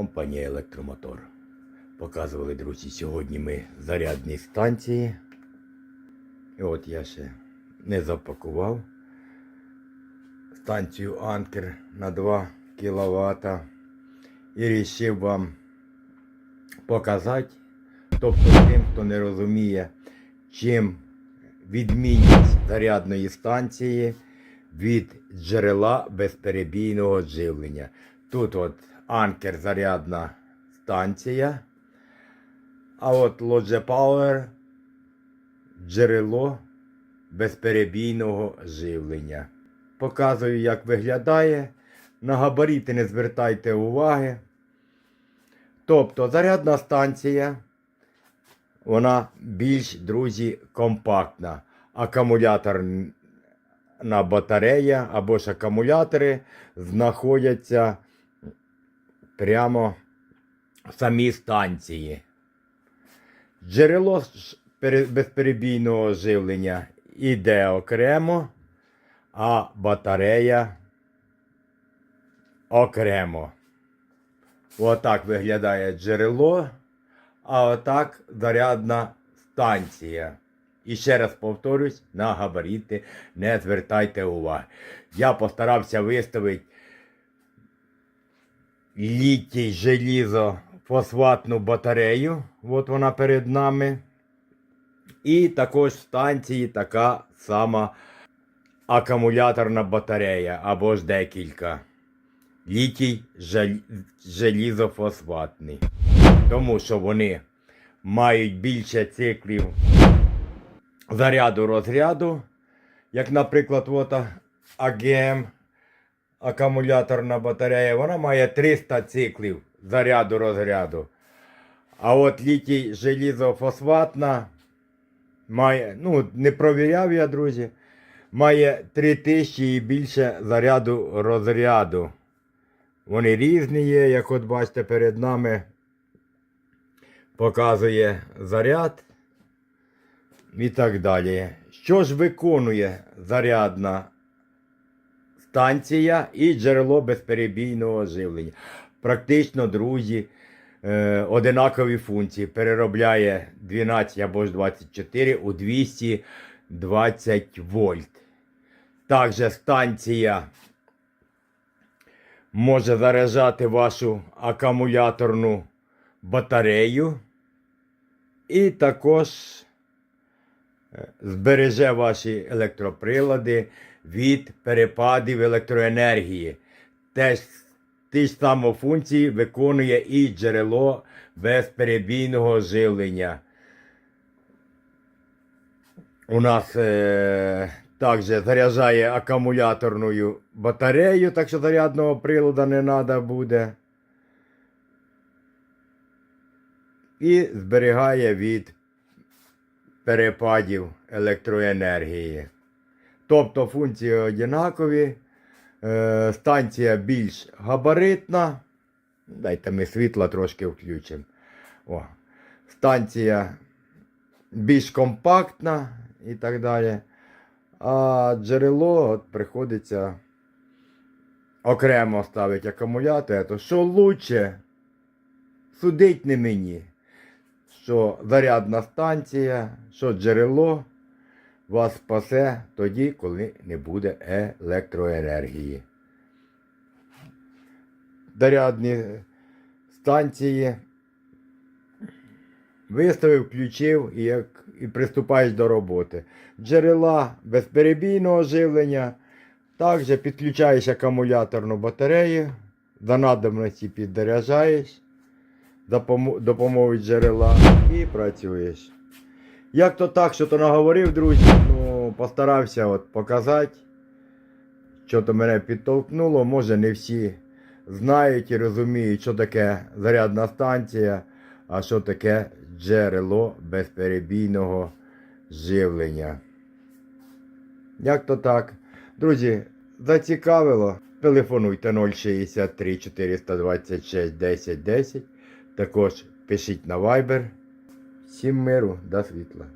компанія Електромотор. Показували, друзі, сьогодні ми зарядні станції. І от я ще не запакував станцію Анкер на 2 кВт. І вирішив вам показати, тобто тим, хто не розуміє, чим відмінність зарядної станції від джерела безперебійного живлення. Тут от анкер зарядна станція, а от Lodge Power джерело безперебійного живлення. Показую, як виглядає. На габаріти не звертайте уваги. Тобто зарядна станція, вона більш, друзі, компактна. Акумуляторна батарея або ж акумулятори знаходяться прямо в самій станції. Джерело безперебійного живлення іде окремо, а батарея окремо. Отак виглядає джерело, а отак зарядна станція. І ще раз повторюсь, на габаріти не звертайте уваги. Я постарався виставити літій желізо фосфатну батарею. От вона перед нами. І також в станції така сама акумуляторна батарея або ж декілька. Літій жел- желізофосфатний. Тому що вони мають більше циклів заряду розряду, як, наприклад, от АГМ, акумуляторна батарея, вона має 300 циклів заряду розряду. А от літій желізофосфатна має, ну, не провіряв я, друзі, має 3000 і більше заряду розряду. Вони різні є, як от бачите перед нами показує заряд і так далі. Що ж виконує зарядна станція і джерело безперебійного живлення? Практично, друзі, е, одинакові функції. Переробляє 12 або ж 24 у 220 вольт. Також станція може заряджати вашу акумуляторну батарею. І також збереже ваші електроприлади від перепадів електроенергії. Теж ті ж самі функції виконує і джерело безперебійного живлення. У нас е, також заряджає акумуляторною батарею, так що зарядного приладу не треба буде. І зберігає від перепадів електроенергії. Тобто функції однакові. Е, станція більш габаритна. Дайте ми світла трошки включимо. О. Станція більш компактна і так далі. А джерело от приходиться окремо ставити акумулятор. То що лучше судить не мені, що зарядна станція, що джерело вас спасе тоді, коли не буде електроенергії. Зарядні станції виставив, включив і, як, і приступаєш до роботи. Джерела безперебійного живлення. Також підключаєш акумуляторну батарею, за надобності підзаряджаєш допомогою джерела і працюєш. Як то так, що то наговорив, друзі, ну постарався от показати, що то мене підтолкнуло. Може не всі знають і розуміють, що таке зарядна станція, а що таке джерело безперебійного живлення. Як то так? Друзі, зацікавило? Телефонуйте 063 426 10 10. Також пишіть на Viber. Всім миру та світла.